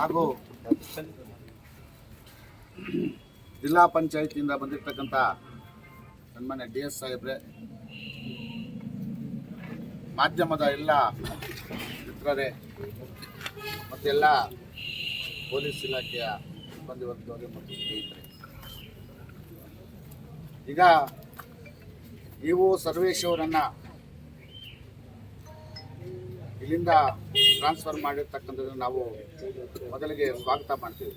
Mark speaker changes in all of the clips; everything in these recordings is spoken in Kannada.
Speaker 1: ಹಾಗೂ ಜಿಲ್ಲಾ ಪಂಚಾಯತಿಯಿಂದ ಬಂದಿರತಕ್ಕಂಥ ಸನ್ಮಾನ್ಯ ಡಿ ಎಸ್ ಸಾಹೇಬ್ರೆ, ಮಾಧ್ಯಮದ ಎಲ್ಲ ಮಿತ್ರರೇ ಮತ್ತೆಲ್ಲ ಪೊಲೀಸ್ ಇಲಾಖೆಯ ಸಿಬ್ಬಂದಿ ವರ್ಗದವರೇ ಮತ್ತು ಸ್ನೇಹಿತರೆ. ಈಗ ನೀವು ಸರ್ವೇಶ್ ಅವರನ್ನ ಇಲ್ಲಿಂದ ಟ್ರಾನ್ಸ್ಫರ್ ಮಾಡಿರ್ತಕ್ಕಂಥದ್ದು ನಾವು ಮೊದಲಿಗೆ ಸ್ವಾಗತ ಮಾಡ್ತೀವಿ.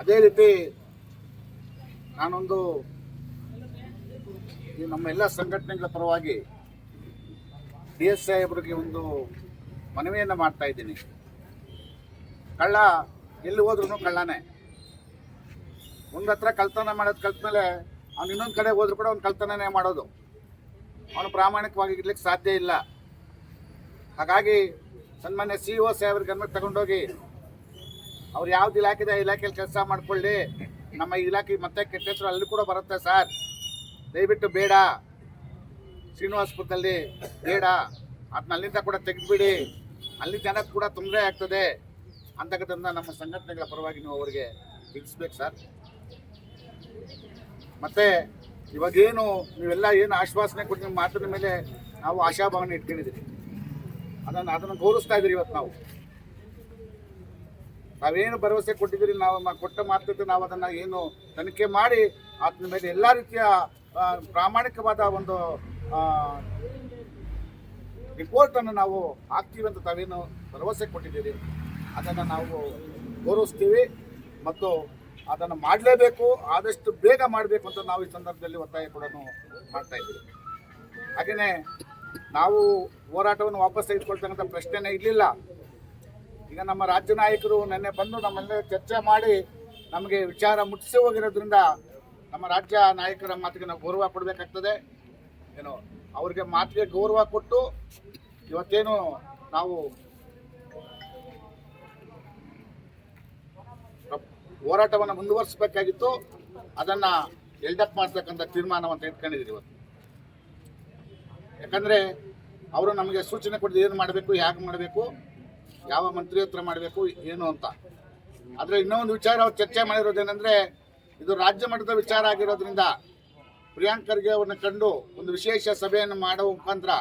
Speaker 1: ಅದೇ ರೀತಿ ನಾನೊಂದು ಈ ನಮ್ಮ ಎಲ್ಲ ಸಂಘಟನೆಗಳ ಪರವಾಗಿ ಡಿ ಎಸ್ ಅವರಿಗೆ ಒಂದು ಮನವಿಯನ್ನು ಮಾಡ್ತಾ ಇದ್ದೀನಿ. ಕಳ್ಳ ಎಲ್ಲಿ ಹೋದ್ರೂ ಕಳ್ಳನೇ. ಒಂದು ಹತ್ರ ಕಳ್ತನ ಮಾಡೋದು ಕಲ್ತ್ಮೇಲೆ ಅವ್ನು ಇನ್ನೊಂದು ಕಡೆ ಹೋದ್ರು ಕೂಡ ಅವ್ನು ಕಳ್ತನನೇ ಮಾಡೋದು. ಅವನು ಪ್ರಾಮಾಣಿಕವಾಗಿ ಇರ್ಲಿಕ್ಕೆ ಸಾಧ್ಯ ಇಲ್ಲ. ಹಾಗಾಗಿ ಸನ್ಮಾನ್ಯ ಸಿ ಒ ಸಾಹೇಬ್ರ ಗಮನಕ್ಕೆ ತಗೊಂಡೋಗಿ ಅವ್ರು ಯಾವ್ದು ಇಲಾಖೆ ಇದೆ ಇಲಾಖೆಯಲ್ಲಿ ಕೆಲಸ ಮಾಡ್ಕೊಳ್ಳಿ, ನಮ್ಮ ಇಲಾಖೆ ಮತ್ತೆ ಕೆಟ್ಟ ಹೆಸರು ಅಲ್ಲಿ ಕೂಡ ಬರುತ್ತೆ ಸರ್. ದಯವಿಟ್ಟು ಬೇಡ. ಶ್ರೀನಿವಾಸಪುರದಲ್ಲಿ ಬೇಡ. ಅದನ್ನ ಅಲ್ಲಿಂದ ಕೂಡ ತೆಗೆದ್ಬಿಡಿ. ಅಲ್ಲಿ ಜನಕ್ಕೆ ಕೂಡ ತೊಂದರೆ ಆಗ್ತದೆ. ಅಂತಕ್ಕಂಥ ನಮ್ಮ ಸಂಘಟನೆಗಳ ಪರವಾಗಿ ನೀವು ಅವರಿಗೆ ತಿಳಿಸ್ಬೇಕು ಸರ್. ಮತ್ತೆ ಇವಾಗೇನು ನೀವೆಲ್ಲ ಏನು ಆಶ್ವಾಸನೆ ಕೊಟ್ಟು ನಿಮ್ಮ ಮಾತಿನ ಮೇಲೆ ನಾವು ಆಶಾಭಾವನೆ ಇಟ್ಕೊಂಡಿದ್ದೀರಿ. ಅದನ್ನು ಅದನ್ನು ಗೌರವಿಸ್ತಾ ಇದ್ದೀರಿ ಇವತ್ತು ನಾವು. ನಾವೇನು ಭರವಸೆ ಕೊಟ್ಟಿದ್ದೀರಿ, ನಾವು ಕೊಟ್ಟ ಮಾತುಕತೆ ನಾವು ಅದನ್ನು ಏನು ತನಿಖೆ ಮಾಡಿ ಆತನ ಮೇಲೆ ಎಲ್ಲ ರೀತಿಯ ಪ್ರಾಮಾಣಿಕವಾದ ಒಂದು ರಿಪೋರ್ಟನ್ನು ನಾವು ಹಾಕ್ತೀವಿ ಅಂತ ತಾವೇನು ಭರವಸೆ ಕೊಟ್ಟಿದ್ದೀರಿ. ಅದನ್ನು ನಾವು ಗೌರವಿಸ್ತೀವಿ ಮತ್ತು ಅದನ್ನು ಮಾಡಲೇಬೇಕು, ಆದಷ್ಟು ಬೇಗ ಮಾಡಬೇಕು ಅಂತ ನಾವು ಈ ಸಂದರ್ಭದಲ್ಲಿ ಒತ್ತಾಯ ಕೂಡ ಮಾಡ್ತಾ ಇದ್ದೀವಿ. ಹಾಗೆಯೇ ನಾವು ಹೋರಾಟವನ್ನು ವಾಪಸ್ ತೆಗೆದುಕೊಳ್ತಕ್ಕಂಥ ಪ್ರಶ್ನೆನೇ ಇರಲಿಲ್ಲ. ಈಗ ನಮ್ಮ ರಾಜ್ಯ ನಾಯಕರು ನಿನ್ನೆ ಬಂದು ನಮ್ಮನ್ನೇ ಚರ್ಚೆ ಮಾಡಿ ನಮಗೆ ವಿಚಾರ ಮುಟ್ಟಿಸಿ ಹೋಗಿರೋದ್ರಿಂದ ನಮ್ಮ ರಾಜ್ಯ ನಾಯಕರ ಮಾತಿಗೆ ನಾವು ಗೌರವ ಕೊಡಬೇಕಾಗ್ತದೆ. ಏನು, ಅವ್ರಿಗೆ ಮಾತಿಗೆ ಗೌರವ ಕೊಟ್ಟು ಇವತ್ತೇನು ನಾವು ಹೋರಾಟವನ್ನು ಮುಂದುವರಿಸಬೇಕಾಗಿತ್ತು. ಅದನ್ನು ಎಲ್ಡಪ್ ಮಾಡ್ತಕ್ಕಂಥ ತೀರ್ಮಾನವನ್ನು ತೆಗೆದುಕೊಂಡಿದ್ದೀರಿ ಇವತ್ತು. ಯಾಕಂದರೆ ಅವರು ನಮಗೆ ಸೂಚನೆ ಕೊಟ್ಟಿದ್ದು ಏನು ಮಾಡಬೇಕು ಹೇಗೆ ಮಾಡಬೇಕು, ಯಾವ ಮಂತ್ರಿ ಹತ್ರ ಮಾಡಬೇಕು, ಏನು ಅಂತ. ಆದರೆ ಇನ್ನೊಂದು ವಿಚಾರ ಅವ್ರು ಚರ್ಚೆ ಮಾಡಿರೋದೇನೆಂದರೆ ಇದು ರಾಜ್ಯ ಮಟ್ಟದ ವಿಚಾರ ಆಗಿರೋದ್ರಿಂದ ಪ್ರಿಯಾಂಕ್ ಖರ್ಗೆ ಅವ್ರನ್ನ ಕಂಡು ಒಂದು ವಿಶೇಷ ಸಭೆಯನ್ನು ಮಾಡುವ ಮುಖಾಂತರ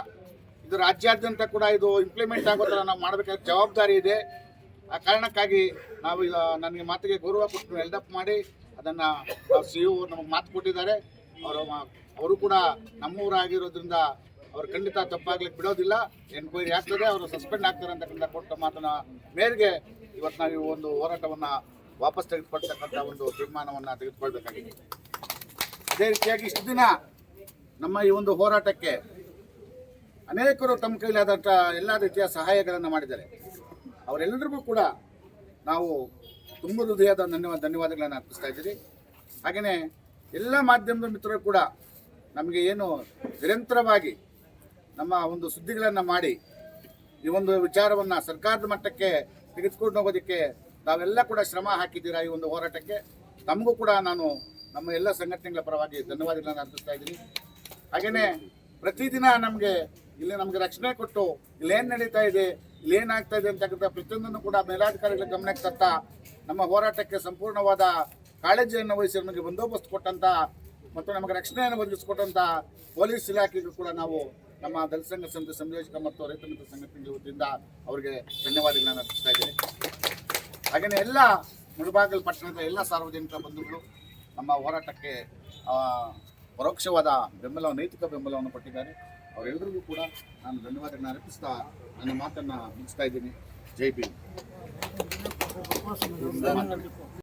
Speaker 1: ಇದು ರಾಜ್ಯಾದ್ಯಂತ ಕೂಡ ಇದು ಇಂಪ್ಲಿಮೆಂಟ್ ಆಗೋ ಥರ ನಾವು ಮಾಡಬೇಕಾದ ಜವಾಬ್ದಾರಿ ಇದೆ. ಆ ಕಾರಣಕ್ಕಾಗಿ ನಾವು ನನಗೆ ಮಾತಿಗೆ ಗೌರವ ಕೊಟ್ಟು ಎಲ್ಡಪ್ ಮಾಡಿ ಅದನ್ನು ಸಿ ಯು ನಮಗೆ ಮಾತು ಕೊಟ್ಟಿದ್ದಾರೆ. ಅವರು ಅವರು ಕೂಡ ನಮ್ಮೂರಾಗಿರೋದ್ರಿಂದ ಅವ್ರು ಖಂಡಿತ ತಪ್ಪಾಗ್ಲಿಕ್ಕೆ ಬಿಡೋದಿಲ್ಲ. ಎನ್ಕ್ವೈರಿ ಆಗ್ತದೆ, ಅವರು ಸಸ್ಪೆಂಡ್ ಆಗ್ತಾರೆ ಅಂತಕ್ಕಂಥ ಕೊಟ್ಟ ಮಾತನ್ನ ಮೇರೆಗೆ ಇವತ್ತು ನಾವು ಈ ಒಂದು ಹೋರಾಟವನ್ನು ವಾಪಸ್ ತೆಗೆದುಕೊಳ್ತಕ್ಕಂಥ ಒಂದು ತೀರ್ಮಾನವನ್ನು ತೆಗೆದುಕೊಳ್ಬೇಕಾಗಿದೆ. ಅದೇ ರೀತಿಯಾಗಿ ಇಷ್ಟು ದಿನ ನಮ್ಮ ಈ ಒಂದು ಹೋರಾಟಕ್ಕೆ ಅನೇಕರು ತಮ್ಮ ಕೈಲಾದಂಥ ಎಲ್ಲ ರೀತಿಯ ಸಹಾಯಗಳನ್ನು ಮಾಡಿದ್ದಾರೆ. ಅವರೆಲ್ಲರಿಗೂ ಕೂಡ ನಾವು ತುಂಬ ಹೃದಯದ ಧನ್ಯವಾದ ಧನ್ಯವಾದಗಳನ್ನು ಅರ್ಪಿಸ್ತಾ ಇದ್ದೀರಿ. ಹಾಗೆಯೇ ಎಲ್ಲ ಮಾಧ್ಯಮದ ಮಿತ್ರರು ಕೂಡ ನಮಗೆ ಏನು ನಿರಂತರವಾಗಿ ನಮ್ಮ ಒಂದು ಸುದ್ದಿಗಳನ್ನು ಮಾಡಿ ಈ ಒಂದು ವಿಚಾರವನ್ನು ಸರ್ಕಾರದ ಮಟ್ಟಕ್ಕೆ ತೆಗೆದುಕೊಂಡು ಹೋಗೋದಕ್ಕೆ ನಾವೆಲ್ಲ ಕೂಡ ಶ್ರಮ ಹಾಕಿದ್ದೀರಾ ಈ ಒಂದು ಹೋರಾಟಕ್ಕೆ? ತಮಗೂ ಕೂಡ ನಾನು ನಮ್ಮ ಎಲ್ಲ ಸಂಘಟನೆಗಳ ಪರವಾಗಿ ಧನ್ಯವಾದಗಳನ್ನು ಅರ್ಪಿಸ್ತಾ ಇದ್ದೀನಿ. ಹಾಗೆಯೇ ಪ್ರತಿದಿನ ನಮಗೆ ಇಲ್ಲಿ ನಮಗೆ ರಕ್ಷಣೆ ಕೊಟ್ಟು ಇಲ್ಲೇನು ನಡೀತಾ ಇದೆ? ಇಲ್ಲೇನಾಗ್ತಾ ಇದೆ ಅಂತಕ್ಕಂಥ ಪ್ರತಿಯೊಂದನ್ನು ಕೂಡ ಮೇಲಾಧಿಕಾರಿಗಳ ಗಮನಕ್ಕೆ ತತ್ತ ನಮ್ಮ ಹೋರಾಟಕ್ಕೆ ಸಂಪೂರ್ಣವಾದ ಕಾಳಜಿಯನ್ನು ವಹಿಸಿ ನಮಗೆ ಬಂದೋಬಸ್ತ್ ಕೊಟ್ಟಂತ ಮತ್ತು ನಮಗೆ ರಕ್ಷಣೆಯನ್ನು ಒದಗಿಸಿಕೊಟ್ಟಂತ ಪೊಲೀಸ್ ಇಲಾಖೆಗೂ ಕೂಡ ನಾವು ನಮ್ಮ ದಲಿತ ಸಂಘ ಸಮಿತಿ ಸಂಯೋಜಕ ಮತ್ತು ರೈತ ಮಿತ್ರ ಸಂಘಟನೆಗಳ ವತಿಯಿಂದ ಅವರಿಗೆ ಧನ್ಯವಾದಗಳನ್ನು ಅರ್ಪಿಸ್ತಾ ಇದ್ದೀನಿ. ಹಾಗೆಯೇ ಎಲ್ಲ ಮುಳಬಾಗಲ್ ಪಟ್ಟಣದ ಎಲ್ಲ ಸಾರ್ವಜನಿಕ ಬಂಧುಗಳು ನಮ್ಮ ಹೋರಾಟಕ್ಕೆ ಪರೋಕ್ಷವಾದ ಬೆಂಬಲವನ್ನು, ನೈತಿಕ ಬೆಂಬಲವನ್ನು ಕೊಟ್ಟಿದ್ದಾರೆ ಅವರೆಲ್ಲರಿಗೂ ಕೂಡ ನಾನು ಧನ್ಯವಾದಗಳನ್ನ ಅರ್ಪಿಸ್ತಾ ನನ್ನ ಮಾತನ್ನು ಮುಗಿಸ್ತಾ ಇದ್ದೀನಿ. ಜೈ ಭೀಮ್.